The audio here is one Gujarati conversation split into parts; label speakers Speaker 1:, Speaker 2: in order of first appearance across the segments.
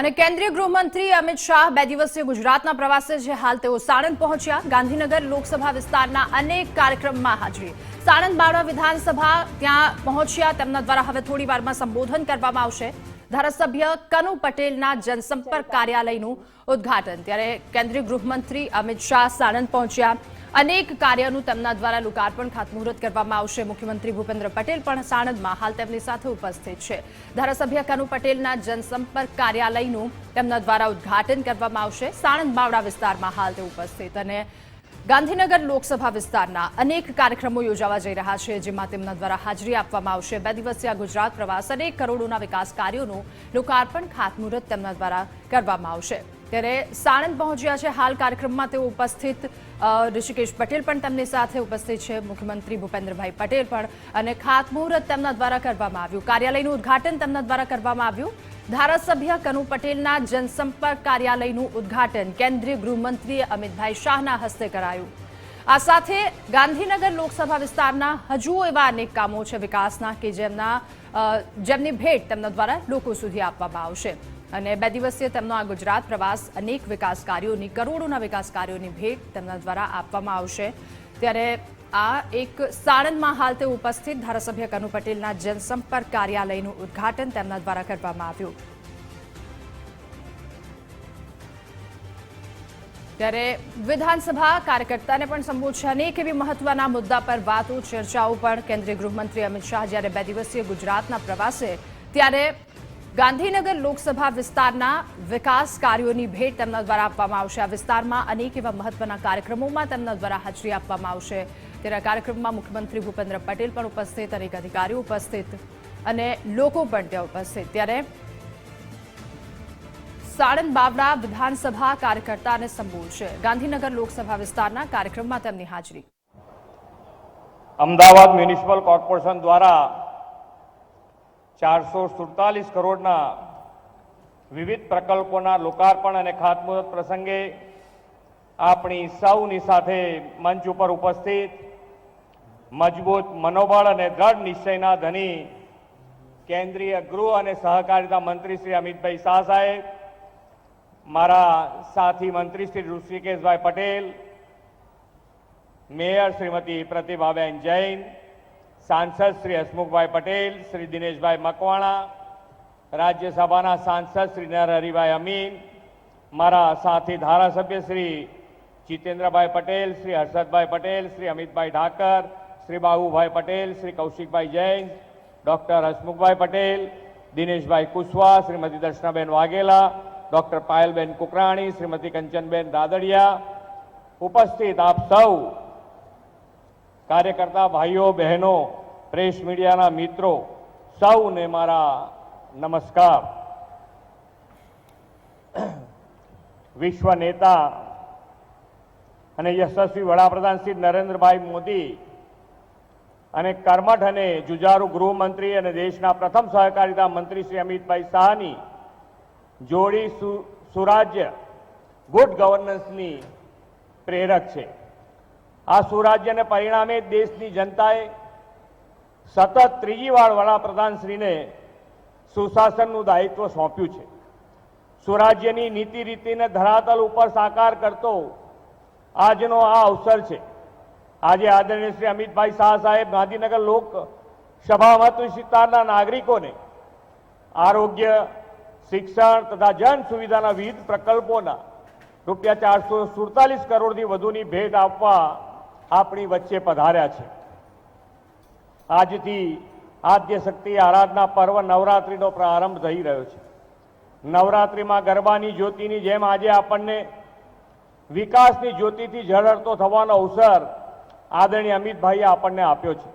Speaker 1: અને કેન્દ્રીય ગૃહમંત્રી અમિત શાહ બે દિવસીય ગુજરાતના પ્રવાસે છે. હાલ તેઓ સાણંદ પહોંચ્યા. ગાંધીનગર લોકસભા વિસ્તારના અનેક કાર્યક્રમમાં હાજરી. સાણંદ બાવળા વિધાનસભા ત્યાં પહોંચ્યા. તેમના દ્વારા હવે થોડી વારમાં સંબોધન કરવામાં આવશે. ધારાસભ્ય કનુ પટેલના જનસંપર્ક કાર્યાલયનું ઉદ્ઘાટન. ત્યારે કેન્દ્રીય ગૃહમંત્રી અમિત શાહ સાણંદ પહોંચ્યા. અનેક કાર્યનું તેમના દ્વારા લોકાર્પણ ખાતમુહૂર્ત કરવામાં આવશે. મુખ્યમંત્રી ભૂપેન્દ્ર પટેલ પણ સાણંદમાં હાલ તેમની સાથે ઉપસ્થિત છે. ધારાસભ્ય કનુ પટેલના જનસંપર્ક કાર્યાલયનું તેમના દ્વારા ઉદ્ઘાટન કરવામાં આવશે. સાણંદ બાવડા વિસ્તારમાં હાલ તે ઉપસ્થિત અને ગાંધીનગર લોકસભા વિસ્તારના અનેક કાર્યક્રમો યોજાવા જઈ રહ્યા છે, જેમાં તેમના દ્વારા હાજરી આપવામાં આવશે. બે દિવસીય ગુજરાત પ્રવાસ અનેક કરોડોના વિકાસ કાર્યોનું લોકાર્પણ ખાતમુહૂર્ત તેમના દ્વારા કરવામાં આવશે. ત્યારે સાણંદ પહોંચ્યા છે. હાલ કાર્યક્રમમાં તેઓ ઉપસ્થિત ઋષિકેશ પટેલ પણ તેમની સાથે ઉપસ્થિત છે. મુખ્યમંત્રી ભૂપેન્દ્રભાઈ પટેલ પણ અને ખાતમુહૂર્ત તેમના દ્વારા કરવામાં આવ્યું. કાર્યાલયનું ઉદ્ઘાટન તેમના દ્વારા કરવામાં આવ્યું. ધારાસભ્ય કનુ પટેલના જનસંપર્ક કાર્યાલયનું ઉદ્ઘાટન કેન્દ્રીય ગૃહમંત્રી અમિતભાઈ શાહના હસ્તે કરાયું. આ સાથે ગાંધીનગર લોકસભા વિસ્તારના હજુ એવા અનેક કામો છે વિકાસના કે જેમના જેમની ભેટ તેમના દ્વારા લોકો સુધી આપવામાં આવશે. અને બે દિવસીય તેમનો આ ગુજરાત પ્રવાસ અનેક વિકાસ કાર્યોની કરોડોના વિકાસ કાર્યોની ભેટ તેમના દ્વારા આપવામાં આવશે. ત્યારે આ એક સાણંદમાં હાલ તે ઉપસ્થિત ધારાસભ્ય કનુ પટેલના જનસંપર્ક કાર્યાલયનું ઉદ્ઘાટન તેમના દ્વારા કરવામાં આવ્યું. ત્યારે વિધાનસભા કાર્યકર્તાને પણ સંબોધશે. અનેક એવી મહત્વના મુદ્દા પર વાતો, ચર્ચાઓ પણ કેન્દ્રીય ગૃહમંત્રી અમિત શાહ જ્યારે બે દિવસીય ગુજરાતના પ્રવાસે, ત્યારે ગાંધીનગર લોકસભા વિસ્તારના વિકાસ કાર્યોની ભેટ તેમના દ્વારા આપવામાં આવશે. આ વિસ્તારમાં અનેક એવા મહત્વના કાર્યક્રમોમાં તેમના દ્વારા હાજરી આપવામાં આવશે. ત્યારે કાર્યક્રમમાં મુખ્યમંત્રી ભૂપેન્દ્ર પટેલ પણ ઉપસ્થિત, અનેક અધિકારીઓ ઉપસ્થિત અને લોકો પણ ત્યાં ઉપસ્થિત. ત્યારે સાણંદ બાવડા વિધાનસભા કાર્યકર્તાને સંબોધશે ગાંધીનગર લોકસભા વિસ્તારના કાર્યક્રમમાં તેમની હાજરી.
Speaker 2: અમદાવાદ મ્યુનિસિપલ કોર્પોરેશન દ્વારા ચારસો સુડતાલીસ કરોડના વિવિધ પ્રકલ્પોના લોકાર્પણ અને ખાતમુહૂર્ત પ્રસંગે આપણી સૌની સાથે મંચ ઉપર ઉપસ્થિત મજબૂત મનોબળ અને દ્રઢ નિશ્ચયના ધની કેન્દ્રીય ગૃહ અને સહકારિતા મંત્રી શ્રી અમિતભાઈ શાહ સાહેબ, મારા સાથી મંત્રી શ્રી ઋષિકેશભાઈ પટેલ, મેયર શ્રીમતી પ્રતિભાબેન જૈન સાંસદ શ્રી હસમુખભાઈ પટેલ, શ્રી દિનેશભાઈ મકવાણા, રાજ્યસભાના સાંસદ શ્રી નરહરિભાઈ અમીન, મારા સાથી ધારાસભ્ય શ્રી જીતેન્દ્રભાઈ પટેલ, શ્રી હર્ષદભાઈ પટેલ, શ્રી અમિતભાઈ ઠાકર શ્રી બાબુભાઈ પટેલ, શ્રી કૌશિકભાઈ જૈન, ડૉક્ટર હસમુખભાઈ પટેલ, દિનેશભાઈ કુશવા શ્રીમતી દર્શનાબેન વાઘેલા, ડૉક્ટર પાયલબેન કુકરાણી, શ્રીમતી કંચનબેન રાદડિયા ઉપસ્થિત આપ સૌ કાર્યકર્તા ભાઈઓ, બહેનો, પ્રેસ મીડિયાના મિત્રો, સૌને મારા નમસ્કાર. વિશ્વ નેતા અને યશસ્વી વડાપ્રધાન શ્રી નરેન્દ્રભાઈ મોદી અને કર્મઠ અને જુજારુ ગૃહમંત્રી અને દેશના પ્રથમ સહકારિતા મંત્રી શ્રી અમિતભાઈ શાહની જોડી સુરાજ્ય ગુડ ગવર્નન્સની પ્રેરક છે. આ સુરાજ્યને પરિણામે દેશની જનતાએ સતત ત્રીજી વાર વડાપ્રધાનશ્રીને સુશાસનનું દાયિત્વ સોંપ્યું છે. સુરાજ્યની નીતિ રીતિને ધરાતલ ઉપર સાકાર કરતો આજનો આ અવસર છે. આજે આદરણીય શ્રી અમિતભાઈ શાહ સાહેબ ગાંધીનગર લોક સભા મત વિસ્તારના નાગરિકોને આરોગ્ય, શિક્ષણ તથા જન સુવિધાના વિવિધ પ્રકલ્પોના રૂપિયા ચારસો સુડતાલીસ કરોડથી વધુની ભેટ આપવા આપણી વચ્ચે પધાર્યા છે. આજથી આદ્ય શક્તિ આરાધના પર્વ નવરાત્રિનો પ્રારંભ થઈ રહ્યો છે. નવરાત્રિમાં ગરબાની જ્યોતિની જેમ આજે આપણને વિકાસની જ્યોતિથી ઝળહળતો થવાનો અવસર આદરણીય અમિતભાઈએ આપણને આપ્યો છે.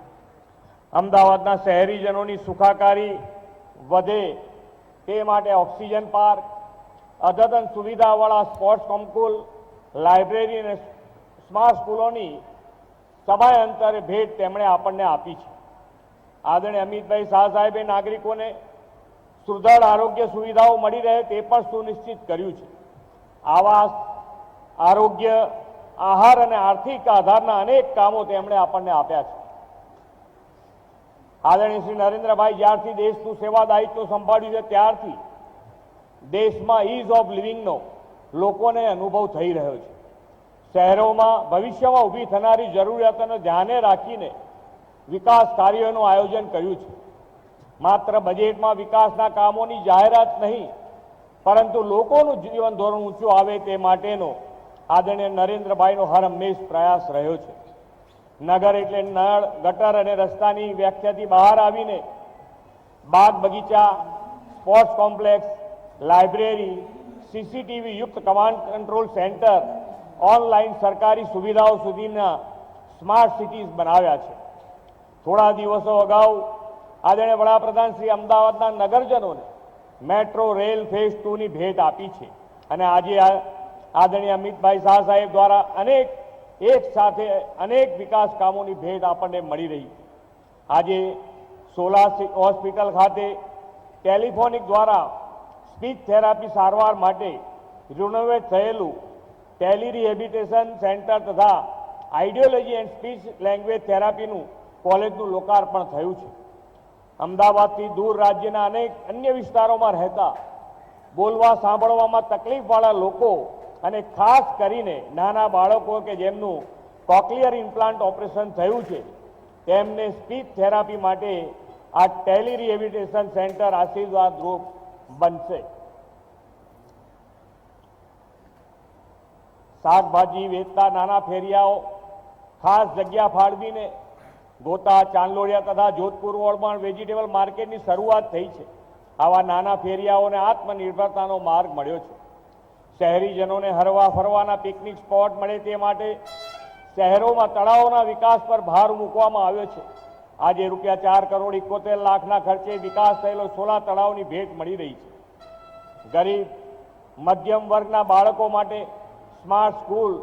Speaker 2: અમદાવાદના શહેરીજનોની સુખાકારી વધે તે માટે ઓક્સિજન પાર્ક, અદ્યતન સુવિધાવાળા સ્પોર્ટ્સ સંકુલ લાઇબ્રેરી અને સ્માર્ટ સ્કૂલોની સમય અંતરે ભેટ તેમણે આપણને આપી છે. આદરણીય અમિતભાઈ શાહ સાહેબે નાગરિકોને સુદૃઢ આરોગ્ય સુવિધાઓ મળી રહે તે પણ સુનિશ્ચિત કર્યું છે. આવાસ આરોગ્ય, આહાર અને આર્થિક આધારના અનેક કામો તેમણે આપણને આપ્યા છે. આદરણીય શ્રી નરેન્દ્રભાઈ જ્યારથી દેશનું સેવા દાયિત્વ સંભાળ્યું છે, ત્યારથી દેશમાં ઇઝ ઓફ લિવિંગનો લોકોને અનુભવ થઈ રહ્યો છે. શહેરોમાં ભવિષ્યમાં ઊભી થનારી જરૂરિયાતોને ધ્યાને રાખીને વિકાસ કાર્યોનું આયોજન કર્યું છે. માત્ર બજેટમાં વિકાસના કામોની જાહેરાત નહીં, પરંતુ લોકોનું જીવન ધોરણ ઊંચું આવે તે માટેનો આદરણીય નરેન્દ્રભાઈનો હર હંમેશ પ્રયાસ રહ્યો છે. નગર એટલે નળ, ગટર અને રસ્તાની વ્યાખ્યાથી બહાર આવીને બાગ બગીચા, સ્પોર્ટ્સ કોમ્પ્લેક્સ, લાઇબ્રેરી, સીસીટીવી યુક્ત કમાન્ડ કંટ્રોલ સેન્ટર ઓનલાઈન સરકારી સુવિધાઓ સુધીના સ્માર્ટ સિટીઝ બનાવ્યા છે. થોડા દિવસો અગાઉ આદરણીય વડાપ્રધાન શ્રી અમદાવાદના નગરજનોને મેટ્રો રેલ ફેઝ ટુની ભેટ આપી છે. અને આજે આદરણીય અમિતભાઈ શાહ સાહેબ દ્વારા અનેક, એક સાથે અનેક વિકાસ કામોની ભેટ આપણને મળી રહી આજે સોલા હોસ્પિટલ ખાતે ટેલિફોનિક દ્વારા સ્પીચ થેરાપી સારવાર માટે રિનોવેટ થયેલું ટેલી રિહેબિટેશન સેન્ટર તથા આઈડિયોલોજી એન્ડ સ્પીચ લેંગ્વેજ થેરાપીનું કોલેજનું લોકાર્પણ થયું છે. અમદાવાદથી દૂર રાજ્યના અનેક અન્ય વિસ્તારોમાં રહેતા, બોલવા સાંભળવામાં તકલીફવાળા લોકો અને ખાસ કરીને નાના બાળકો કે જેમનું કોક્લિયર ઇમ્પ્લાન્ટ ઓપરેશન થયું છે, તેમને સ્પીચ થેરાપી માટે આ ટેલી રિહેબિટેશન સેન્ટર આશીર્વાદ રૂપ બનશે. શાકભાજી વેચતા નાના ફેરિયાઓ ખાસ જગ્યા ફાળવીને ગોતા, ચાંદલોડિયા તથા જોધપુર રોડમાં વેજીટેબલ માર્કેટની શરૂઆત થઈ છે. આવા નાના ફેરિયાઓને આત્મનિર્ભરતાનો માર્ગ મળ્યો છે. શહેરીજનોને હરવા ફરવાના પિકનિક સ્પોટ મળે તે માટે શહેરોમાં તળાવોના વિકાસ પર ભાર મૂકવામાં આવ્યો છે. આજે રૂપિયા ચાર કરોડ ઇકોતેર લાખના ખર્ચે વિકાસ થયેલો સોલા તળાવની ભેટ મળી રહી છે. ગરીબ, મધ્યમ વર્ગના બાળકો માટે સ્માર્ટ સ્કૂલ,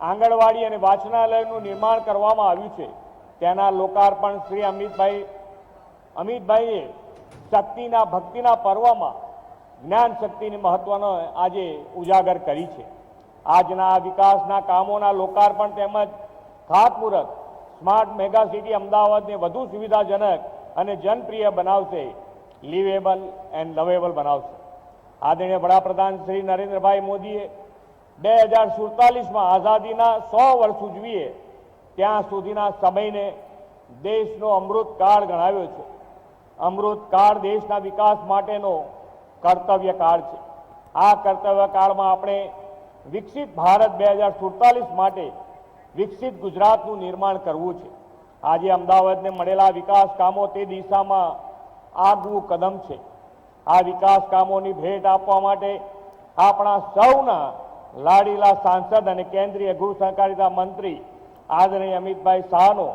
Speaker 2: આંગણવાડી અને વાંચનાલયનું નિર્માણ કરવામાં આવ્યું છે. તેના લોકાર્પણ શ્રી અમિતભાઈ, અમિતભાઈએ શક્તિના, ભક્તિના પર્વમાં જ્ઞાન શક્તિની મહત્વનો આજે ઉજાગર કરી છે. આજના વિકાસના કામોના લોકાર્પણ તેમજ ખાતમુહૂર્ત સ્માર્ટ મેગા સિટી અમદાવાદને વધુ સુવિધાજનક અને જનપ્રિય બનાવશે, લિવેબલ એન્ડ લવેબલ બનાવશે. આદરણીય વડાપ્રધાન શ્રી નરેન્દ્રભાઈ મોદીએ બે હજાર સુડતાલીસમાં આઝાદીના સો વર્ષ ઉજવીએ, ત્યાં સુધીના સમયને દેશનો અમૃત કાળ ગણાવ્યો છે. અમૃત કાળ દેશના વિકાસ માટેનો કર્તવ્ય કાળ છે. આ કર્તવ્યકાળમાં આપણે વિકસિત ભારત બે હજાર સુડતાલીસ માટે વિકસિત ગુજરાતનું નિર્માણ કરવું છે. આજે અમદાવાદને મળેલા વિકાસ કામો તે દિશામાં આગવું કદમ છે. આ વિકાસ કામોની ભેટ આપવા માટે આપણા સૌના લાડીલા સાંસદ અને કેન્દ્રીય ગૃહ સહકારિતા મંત્રી આદરણીય અમિતભાઈ શાહનો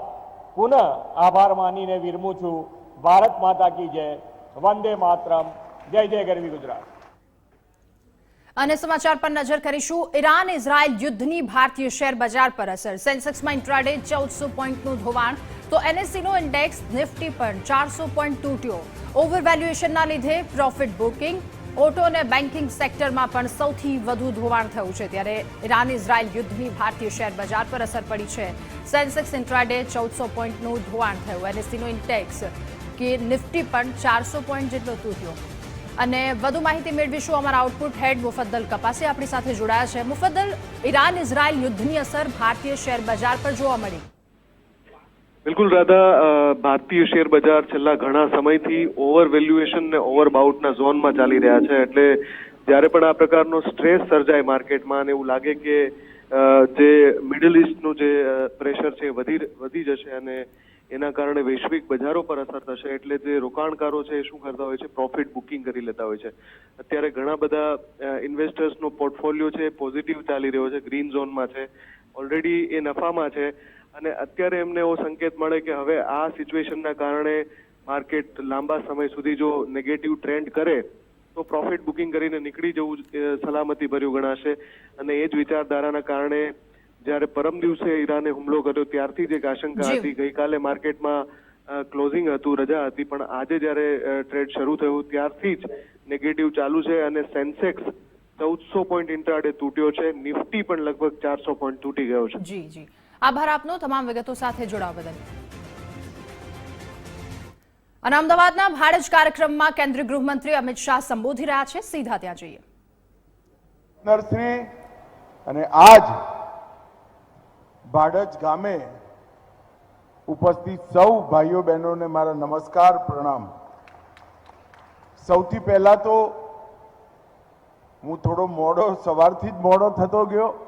Speaker 2: પુનઃ આભાર માનીને વિરમું છું. ભારત માતા કી જય. વંદે માતરમ. જય જય ગરવી ગુજરાત.
Speaker 1: અને સમાચાર પર નજર કરીશું. ઈરાન ઇઝરાયલ યુદ્ધની ભારતીય શેર બજાર પર અસર. સેન્સેક્સમાં ઇન્ટ્રાડે ચૌદસો પોઈન્ટનું ધોવાણ. તો એનએસસીનો ઇન્ડેક્સ નિફ્ટી પર ચારસો પોઈન્ટ તૂટ્યો. ઓવર વેલ્યુએશનના લીધે પ્રોફિટ બુકિંગ ઓટો અને બેન્કિંગ સેક્ટરમાં પણ સૌથી વધુ ધોવાણ થયું છે ત્યારે ઈરાન ઇઝરાયલ યુદ્ધની ભારતીય શેર બજાર પર અસર પડી છે. સેન્સેક્સ ઇન્ટ્રાડે ચૌદસો પોઈન્ટનું ધોવાણ થયું. એનએસસીનો ઇન્ટેક્સ કે નિફ્ટી પણ ચારસો પોઈન્ટ જેટલો તૂટ્યો. અને વધુ માહિતી મેળવીશું અમારા આઉટપુટ હેડ મુફદ્દલ કપાસી. આપણી સાથે જોડાયા છે મુફદ્દલ ઈરાન ઇઝરાયલ યુદ્ધની અસર ભારતીય શેર બજાર પર જોવા મળી.
Speaker 3: બિલકુલ રાધા ભારતીય શેર બજાર છેલ્લા ઘણા સમયથી ઓવર વેલ્યુએશન ને ઓવર બાઉટના ઝોનમાં ચાલી રહ્યા છે. એટલે જ્યારે પણ આ પ્રકારનો સ્ટ્રેસ સર્જાય માર્કેટમાં અને એવું લાગે કે જે મિડલ ઇસ્ટનું જે પ્રેશર છે વધી વધી જશે અને એના કારણે વૈશ્વિક બજારો પર અસર થશે, એટલે જે રોકાણકારો છે એ શું કરતા હોય છે? પ્રોફિટ બુકિંગ કરી લેતા હોય છે. અત્યારે ઘણા બધા ઇન્વેસ્ટર્સનો પોર્ટફોલિયો છે પોઝિટિવ ચાલી રહ્યો છે ગ્રીન ઝોનમાં છે. ઓલરેડી એ નફામાં છે. અને અત્યારે એમને એવો સંકેત મળે કે હવે આ સિચ્યુએશનના કારણે માર્કેટ લાંબા સમય સુધી જો નેગેટિવ ટ્રેન્ડ કરે તો પ્રોફિટ બુકિંગ કરીને નીકળી જવું સલામતી ભર્યું ગણાશે. અને એ જ વિચારધારાના કારણે જ્યારે પરમ દિવસે ઈરાને હુમલો કર્યો ત્યારથી જ એક આશંકા હતી. ગઈકાલે માર્કેટમાં ક્લોઝિંગ હતું રજા હતી પણ આજે જ્યારે ટ્રેડ શરૂ થયું ત્યારથી જ નેગેટિવ ચાલુ છે અને સેન્સેક્સ ચૌદસો પોઈન્ટ ઇન્ટ્રાડે તૂટ્યો છે. નિફ્ટી પણ લગભગ ચારસો પોઈન્ટ તૂટી ગયો છે.
Speaker 1: જી જી. આભાર આપનો, તમામ વિગતો સાથે જોડાવા બદલ. અને અમદાવાદના ભાડજ કાર્યક્રમમાં કેન્દ્રીય ગૃહમંત્રી અમિત શાહ સંબોધી રહ્યા છે. સીધા ત્યાં જઈએ.
Speaker 4: અને આજ ભાડજ ગામે ઉપસ્થિત સૌ ભાઈઓ બહેનોને મારા નમસ્કાર, પ્રણામ. સૌથી પહેલા તો હું થોડો મોડો, સવારથી જ મોડો થતો ગયો.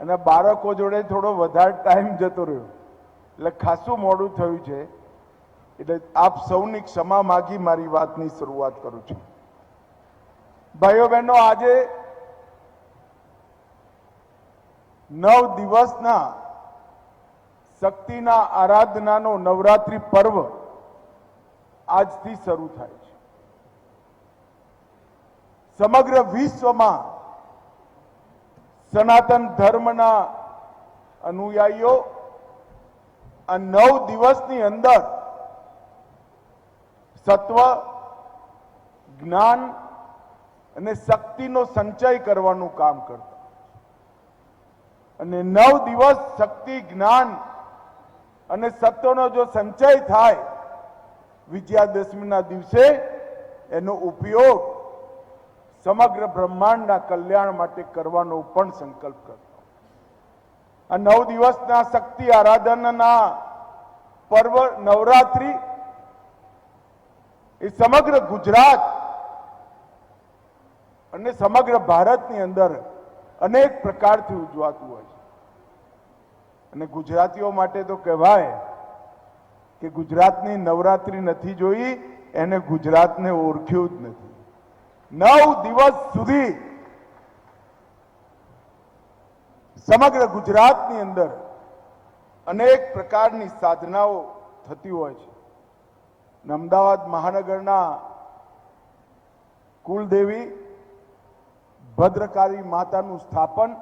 Speaker 4: અને બાળકો જોડે થોડો વધારે ટાઈમ જતો રહ્યો. એટલે ખાસું મોડું થયું છે. એટલે આપ સૌની ક્ષમા માગી મારી વાતની શરૂઆત કરું છું. ભાઈઓ બહેનો, આજે નવ દિવસના શક્તિના આરાધનાનો નવરાત્રિ પર્વ આજથી શરૂ થાય છે. સમગ્ર વિશ્વમાં સનાતન ધર્મના અનુયાયીઓ આ નવ દિવસની અંદર સત્વ, જ્ઞાન અને શક્તિનો સંચય કરવાનું કામ કરતા. અને નવ દિવસ શક્તિ, જ્ઞાન અને સત્વનો જો સંચય થાય, વિજયાદશમીના દિવસે એનો ઉપયોગ સમગ્ર બ્રહ્માંડના કલ્યાણ માટે કરવાનો પણ સંકલ્પ કરતો. આ નવ દિવસના શક્તિ આરાધનના પર્વ નવરાત્રિ એ સમગ્ર ગુજરાત અને સમગ્ર ભારતની અંદર અનેક પ્રકારથી ઉજવાતું હોય છે. અને ગુજરાતીઓ માટે તો કહેવાય કે ગુજરાતની નવરાત્રિ નથી જોઈ, એને ગુજરાતને ઓળખ્યું જ નથી. નવ દિવસ સુધી સમગ્ર ગુજરાતની અંદર અનેક પ્રકારની સાધનાઓ થતી હોય છે. અમદાવાદ મહાનગરના કુલદેવી ભદ્રકાળી માતાનું સ્થાપન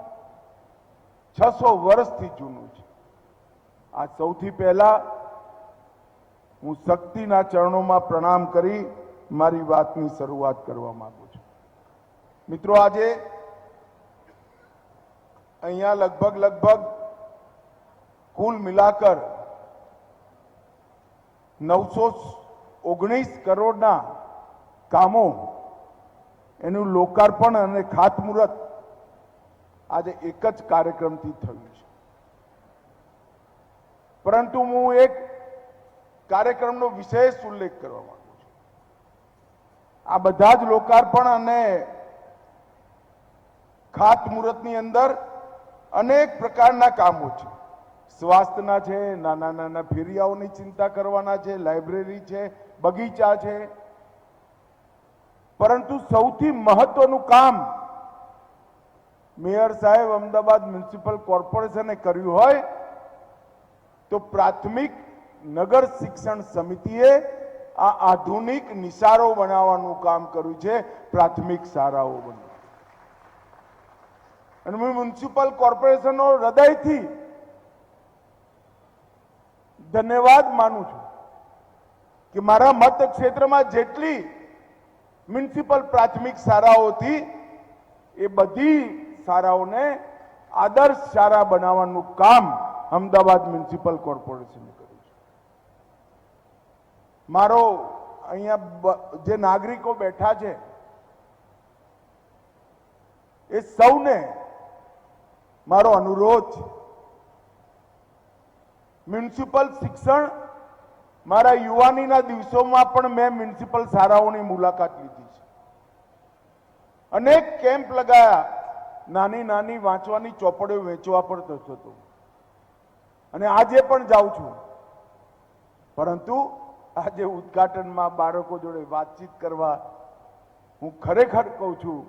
Speaker 4: છસો વર્ષથી જૂનું છે. આ સૌથી પહેલા હું શક્તિના ચરણોમાં પ્રણામ કરી મારી વાતની શરૂઆત કરવા માંગુ છું. મિત્રો, આજે અહીંયા લગભગ લગભગ કુલ મિલાકર નવસો ઓગણીસ કરોડના કામો એનું લોકાર્પણ અને ખાતમુહૂર્ત આજે એક જ કાર્યક્રમથી થયું છે. પરંતુ હું એક કાર્યક્રમનો વિશેષ ઉલ્લેખ કરવા આ બધા જ લોકાર્પણ અને ખાતમુહૂર્તની અંદર અનેક પ્રકારના કામો છે. સ્વાસ્થ્યના છે, નાના નાના ફેરિયાઓની ચિંતા કરવાના છે, લાઇબ્રેરી છે, બગીચા છે. પરંતુ સૌથી મહત્વનું કામ મેયર સાહેબ અમદાવાદ મ્યુનિસિપલ કોર્પોરેશને કર્યું હોય તો પ્રાથમિક નગર શિક્ષણ સમિતિએ આ આધુનિક નિશાળો બનાવવાનું કામ કર્યું છે, પ્રાથમિક શાળાઓ બની અને મ્યુનિસિપલ કોર્પોરેશનનો હૃદયથી ધન્યવાદ માનું છું કે મારા મત ક્ષેત્રમાં જેટલી મ્યુનિસિપલ પ્રાથમિક શાળાઓ હતી એ બધી શાળાઓને આદર્શ શાળા બનાવવાનું કામ અમદાવાદ મ્યુનિસિપલ કોર્પોરેશને મારો અહીંયા જે નાગરિકો બેઠા છે, એ સૌને મારો અનુરોધ મ્યુનિસિપલ શિક્ષણ મારા યુવાનીના દિવસોમાં પણ મેં મ્યુનિસિપલ શાળાઓની મુલાકાત લીધી છે. અનેક કેમ્પ લગાયા, નાની નાની વાંચવાની ચોપડીઓ વેચવા પર થતો અને આજે પણ જાઉં છું. પરંતુ આજે ઉદઘાટનમાં બાળકો જોડે વાતચીત કરવા હું ખરેખર કહું છું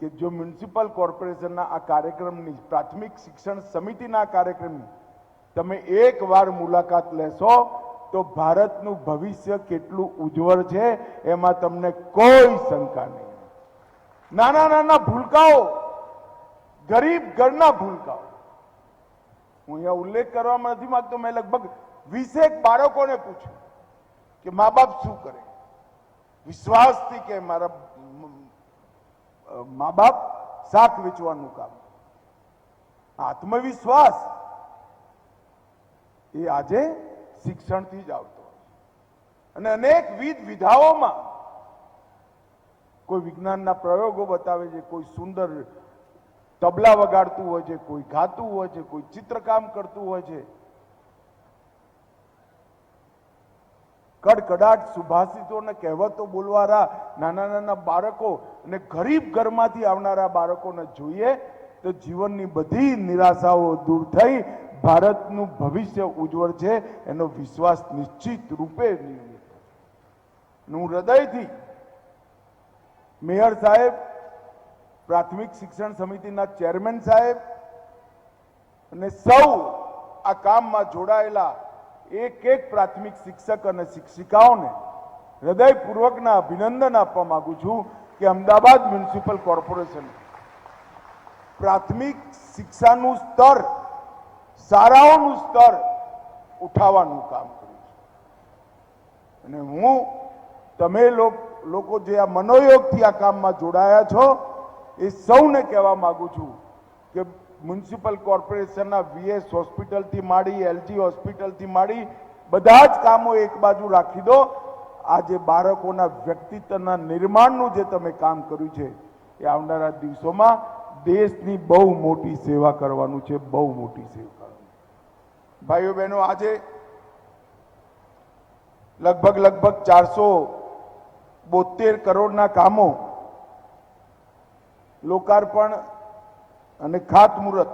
Speaker 4: કે જો મ્યુનિસિપલ કોર્પોરેશનના આ કાર્યક્રમની પ્રાથમિક શિક્ષણ સમિતિના કાર્યક્રમની તમે એકવાર મુલાકાત લેશો, તો ભારતનું ભવિષ્ય કેટલું ઉજ્જવળ છે એમાં તમને કોઈ શંકા નહીં. નાના નાના ભૂલકાઓ, ગરીબ ઘરના ભૂલકાઓ. હું અહીંયા ઉલ્લેખ કરવામાં નથી માંગતો, મેં લગભગ વીસેક બાળકોને પૂછ્યું કે મા બાપ શું કરે? વિશ્વાસથી કે મારા મા બાપ શાક વેચવાનું કામ. આત્મવિશ્વાસ એ આજે શિક્ષણથી જ આવતો. અને અનેકવિધ વિધાઓમાં કોઈ વિજ્ઞાનના પ્રયોગો બતાવે છે, કોઈ સુંદર તબલા વગાડતું હોય છે, કોઈ ગાતું હોય છે, કોઈ ચિત્રકામ કરતું હોય છે. કડકડાટ સુભાષિતો અને કહેવતો બોલવાના નાના નાના બાળકો અને ગરીબ ઘરમાંથી આવનારા બાળકોને જોઈએ તો જીવનની બધી નિરાશાઓ દૂર થઈ ભારતનું ભવિષ્ય ઉજ્જવળ છે, એનો વિશ્વાસ નિશ્ચિત રૂપે હું હૃદયથી મેયર સાહેબ, પ્રાથમિક શિક્ષણ સમિતિના ચેરમેન સાહેબ અને સૌ આ કામમાં જોડાયેલા એક એક પ્રાથમિક શિક્ષક અને શિક્ષિકાઓને હૃદયપૂર્વકના અભિનંદન આપવા માંગુ છું કે અમદાવાદ મ્યુનિસિપલ કોર્પોરેશન પ્રાથમિક શિક્ષાનું સ્તર, શાળાઓનું સ્તર ઉઠાવવાનું કામ કર્યું છે. અને હું, તમે લોક- જે આ મનોયોગથી આ કામમાં જોડાયા છો, એ સૌને કહેવા માગું છું કે મ્યુનિસિપલ કોર્પોરેશનના વીએસ હોસ્પિટલથી માંડી, એલજી હોસ્પિટલથી માંડી, બધા જ કામો એક બાજુ રાખી દો. આજે બાળકોના વ્યક્તિત્વના નિર્માણનું જે તમે કામ કર્યું છે, એ આવનારા દિવસોમાં દેશની બહુ મોટી સેવા કરવાનું છે, બહુ મોટી સેવા કરવાનું ભાઈઓ બહેનો, આજે લગભગ લગભગ ચારસો બોતેર કરોડના કામો લોકાર્પણ અને ખાતમુહૂર્ત.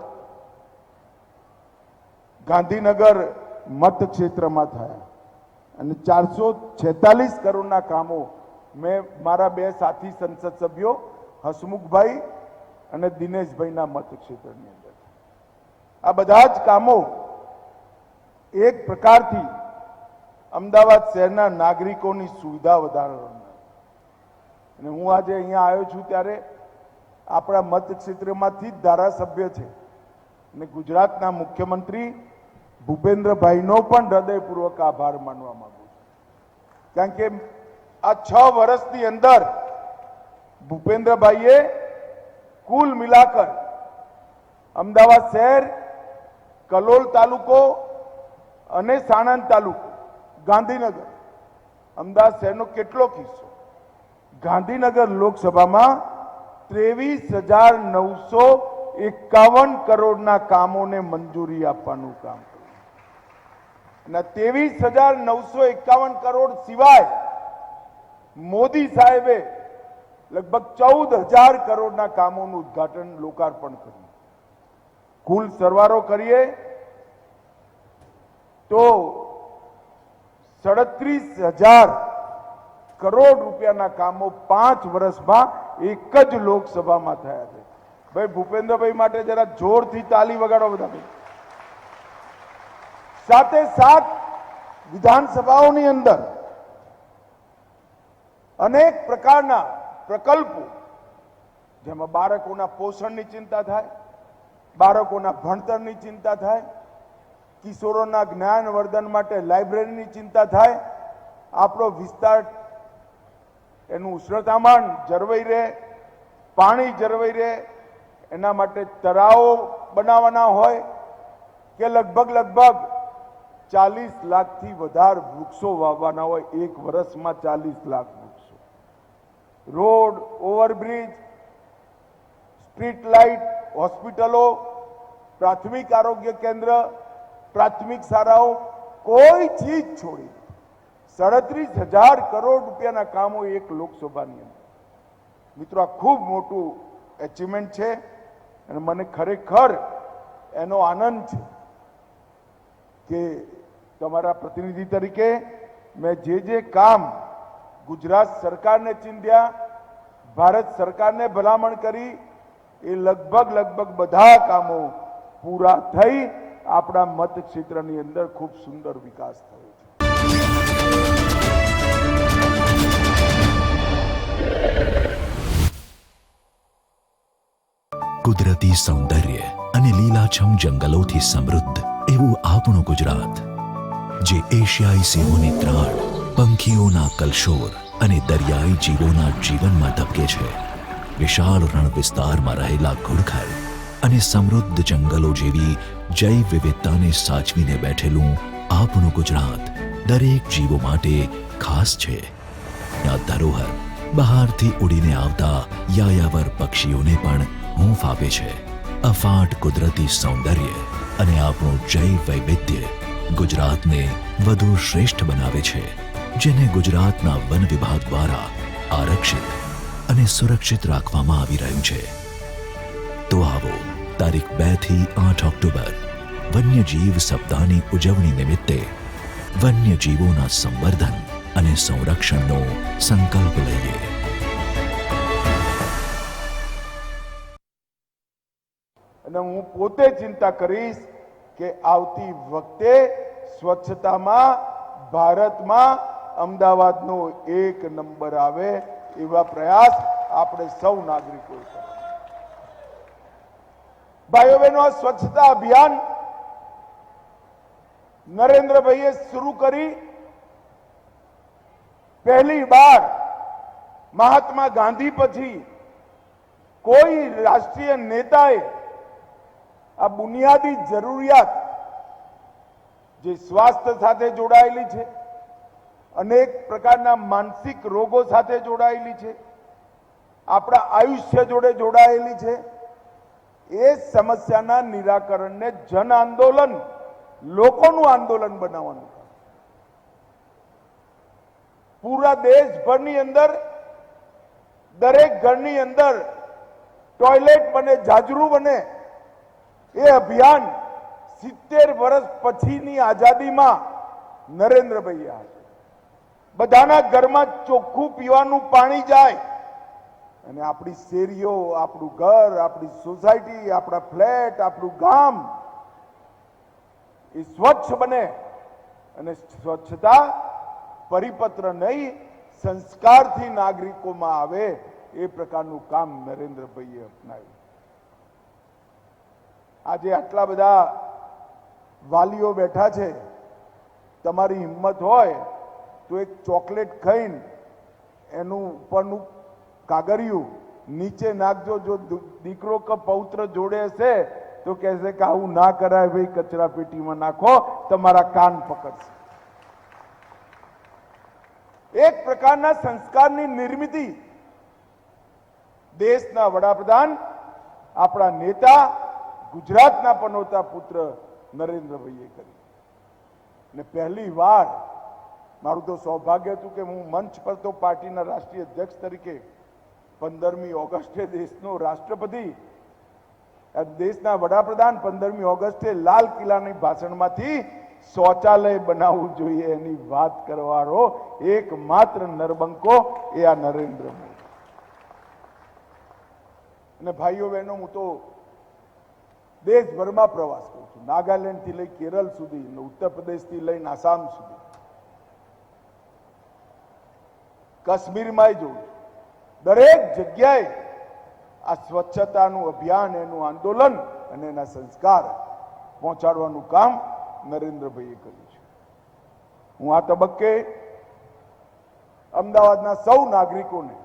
Speaker 4: ગાંધીનગર મતક્ષેત્રમાં થયા. અને ચારસો છેતાલીસ કરોડના કામો મેં મારા બે સાથી સંસદ સભ્યો, હસમુખભાઈ અને દિનેશભાઈના મતક્ષેત્રની અંદર. આ બધા જ કામો એક પ્રકારથી અમદાવાદ શહેરના નાગરિકોની સુવિધા વધારવાના. અને હું આજે અહીંયા આવ્યો છું ત્યારે આપણા મતક્ષેત્રમાંથી જ ધારાસભ્ય છે. અને ગુજરાતના મુખ્યમંત્રી ભૂપેન્દ્રભાઈનો પણ હૃદયપૂર્વક આભાર માનવા માંગુ છું. કારણ કે આ છ વર્ષની અંદર ભૂપેન્દ્રભાઈએ કુલ મિલાકર અમદાવાદ શહેર, કલોલ તાલુકો અને સાણંદ તાલુકો, ગાંધીનગર. અમદાવાદ શહેરનો કેટલો કિસ્સો ગાંધીનગર લોકસભામાં ત્રેવીસ હજાર નવસો એકાવન કરોડના કામોને મંજૂરી આપવાનું કામ અને ત્રેવીસ હજાર નવસો એકાવન કરોડ સિવાય મોદી સાહેબે લગભગ ચૌદ હજાર કરોડના કામોનું ઉદ્ઘાટન લોકાર્પણ કર્યું. કુલ સરવારો કરીએ તો સડત્રીસ હજાર કરોડ રૂપિયાના કામો પાંચ વર્ષમાં એક જ લોકસભામાં થયા છે ભાઈ, ભૂપેન્દ્રભાઈ માટે જરા જોરથી તાલી વગાડો બધા. સાથે સાત વિધાનસભાઓની અંદર અનેક પ્રકારના પ્રકલ્પો, જેમાં બાળકોના પોષણની ચિંતા થાય, બાળકોના ભણતરની ચિંતા થાય, કિશોરોના જ્ઞાનવર્ધન માટે લાઇબ્રેરીની ચિંતા થાય, આપણો વિસ્તાર એનું ઉષ્ણતામાન જળવાઈ રહે, પાણી જળવાઈ રહે, એના માટે તળાવો બનાવવાના હોય કે લગભગ લગભગ ચાલીસ લાખથી વધારે વૃક્ષો વાવવાના હોય, એક વર્ષમાં ચાલીસ લાખ વૃક્ષો. રોડ, ઓવરબ્રિજ, સ્ટ્રીટ લાઇટ, હોસ્પિટલો, પ્રાથમિક આરોગ્ય કેન્દ્ર, પ્રાથમિક શાળાઓ, કોઈ ચીજ છોડી સાડત્રીસ હજાર કરોડ રૂપિયાના કામો એક લોકસભાની અંદર. મિત્રો, આ ખૂબ મોટું એચિવમેન્ટ છે અને મને ખરેખર એનો આનંદ છે કે તમારા પ્રતિનિધિ તરીકે મેં જે જે કામ ગુજરાત સરકારને ચીંધ્યા, ભારત સરકારને ભલામણ કરી, એ લગભગ લગભગ બધા કામો પૂરા થઈ, આપણા મતક્ષેત્રની અંદર ખૂબ સુંદર વિકાસ થયો.
Speaker 5: કુદરતી સૌંદર્ય અને લીલાછમ જંગલોથી સમૃદ્ધ એવું આપણું ગુજરાત, જે એશિયાઈ સિંહોની ત્રાણ, પંખીઓના કલશોર અને દરિયાઈ જીવોના જીવનમાં ધબકે છે. વિશાળ રણ વિસ્તારમાં રહેલા ઘુડખર અને સમૃદ્ધ જંગલો જેવી જૈવ વિવિધતાને સાચવીને બેઠેલું આપણું ગુજરાત દરેક જીવો માટે ખાસ છે. આ ધરોહર બહારથી ઉડીને આવતા યાયાવર પક્ષીઓને પણ હૂંફ આપે છે. અફાટ કુદરતી સૌંદર્ય અને આપણું જૈવ વૈવિધ્ય ગુજરાતને વધુ શ્રેષ્ઠ બનાવે છે, જેને ગુજરાતના વન વિભાગ દ્વારા આરક્ષિત અને સુરક્ષિત રાખવામાં આવી રહ્યું છે. તો આવો, તારીખ બેથી આઠ ઓક્ટોબર, વન્યજીવ સપ્તાહની ઉજવણી નિમિત્તે વન્યજીવોના સંવર્ધન અને સંરક્ષણનો સંકલ્પ લઈએ.
Speaker 4: અને હું પોતે ચિંતા કરીશ કે આવતી વખતે સ્વચ્છતામાં, ભારતમાં અમદાવાદનો એક નંબર આવે એવા પ્રયાસ આપણે સૌ નાગરિકો ભાઈઓ બહેનો સ્વચ્છતા અભિયાન નરેન્દ્રભાઈએ શરૂ કરી. પહેલી બાર મહાત્મા ગાંધી પછી કોઈ રાષ્ટ્રીય નેતાએ આ બુનિયાદી જરૂરિયાત જે સ્વાસ્થ્ય સાથે જોડાયેલી છે, અનેક પ્રકારના માનસિક રોગો સાથે જોડાયેલી છે, આપણા આયુષ્ય જોડે જોડાયેલી છે, એ સમસ્યાના નિરાકરણને જન આંદોલન, લોકોનું આંદોલન બનાવવાનું પૂરા દેશભરની અંદર, દરેક ઘરની અંદર, ટોયલેટ બને, જાજરૂ બને એ અભિયાન સિત્તેર વર્ષ પછીની આઝાદીમાં નરેન્દ્રભાઈએ હાથે બધાના ઘરમાં ચોખ્ખું પીવાનું પાણી જાય અને આપણી શેરીઓ, આપણું ઘર, આપણી સોસાયટી, આપણા ફ્લેટ, આપણું ગામ એ સ્વચ્છ બને અને સ્વચ્છતા પરિપત્ર નહીં, સંસ્કારથી નાગરિકોમાં આવે એ પ્રકારનું કામ નરેન્દ્રભાઈએ અપનાવ્યું. આજે આટલા બધા વાલીઓ બેઠા છે, તમારી હિંમત હોય તો એક ચોકલેટ ખાઈને એનું ઉપરનું કાગરિયું નીચે નાખજો. જો દીકરો કે પૌત્ર જોડે હશે તો કહેશે કે આવું ના કરાય ભાઈ, કચરા પેટીમાં નાખો, તમારા કાન પકડશે. એક પ્રકારના સંસ્કારની નિર્મિતિ દેશના વડાપ્રધાન, આપણા નેતા ગુજરાતના પનોતા પુત્ર નરેન્દ્રભાઈએ કરી. અને પહેલી વાર મારું તો સૌભાગ્ય હતું કે હું મંચ પર તો પાર્ટીના રાષ્ટ્રીય અધ્યક્ષ તરીકે પંદરમી ઓગસ્ટે દેશનો રાષ્ટ્રપતિ દેશના વડાપ્રધાન પંદરમી ઓગસ્ટે લાલ કિલ્લાની ભાષણમાંથી શૌચાલય બનાવવું જોઈએ એની વાત કરવાનો એકમાત્ર નરબંકો એ આ નરેન્દ્ર મોદી અને ભાઈઓ, બહેનો, હું તો દેશભરમાં પ્રવાસ કરું છું. નાગાલેન્ડથી લઈ કેરળ સુધી ઉત્તર પ્રદેશથી લઈને આસામ સુધી. કાશ્મીરમાં જોઉં. દરેક જગ્યાએ આ સ્વચ્છતાનું અભિયાન, એનું આંદોલન અને એના સંસ્કાર પહોંચાડવાનું કામ નરેન્દ્રભાઈએ કર્યું છે. હું આ તબક્કે અમદાવાદના સૌ નાગરિકોને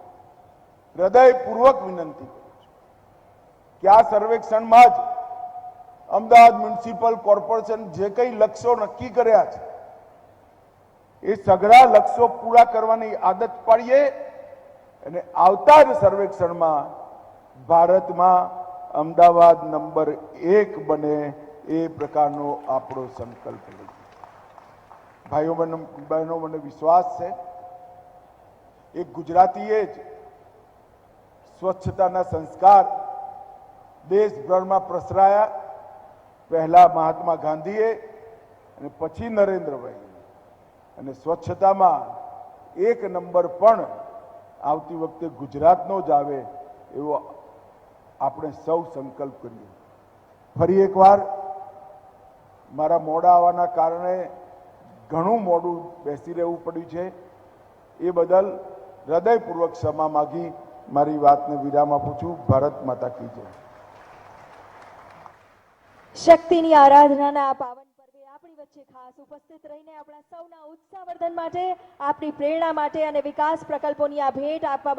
Speaker 4: હૃદયપૂર્વક વિનંતી કરું છું કે આ સર્વેક્ષણમાં જ અમદાવાદ મ્યુનિસિપલ કોર્પોરેશન જે કંઈ લક્ષ્યો નક્કી કર્યા છે, એ સઘળા લક્ષ્યો પૂરા કરવાની આદત પાડીએ અને આવતા જ સર્વેક્ષણમાં ભારતમાં અમદાવાદ નંબર એક બને એ પ્રકારનો આપણો સંકલ્પ લઈએ ભાઈઓ બહેનો મને વિશ્વાસ છે એક ગુજરાતીએ જ સ્વચ્છતાના સંસ્કાર દેશભરમાં પ્રસરાયા. પહેલા મહાત્મા ગાંધીએ અને પછી નરેન્દ્રભાઈ અને સ્વચ્છતામાં એક નંબર પણ આવતી વખતે ગુજરાતનો જ આવે એવો આપણે સૌ સંકલ્પ કરીએ. ફરી એકવાર મારા મોડા આવવાના કારણે ઘણું મોડું બેસી રહેવું પડ્યું છે. એ બદલ હૃદયપૂર્વક ક્ષમા માગી મારી વાતને વિરામ આપું છું. ભારત માતા કી જય.
Speaker 6: શક્તિની આરાધનાના આ પાવન પર્વે આપણી વચ્ચે ખાસ ઉપસ્થિત રહીને આપણા સૌના ઉત્સાહવર્ધન માટે, આપણી પ્રેરણા માટે અને વિકાસ પ્રકલ્પોની આ ભેટ આપવા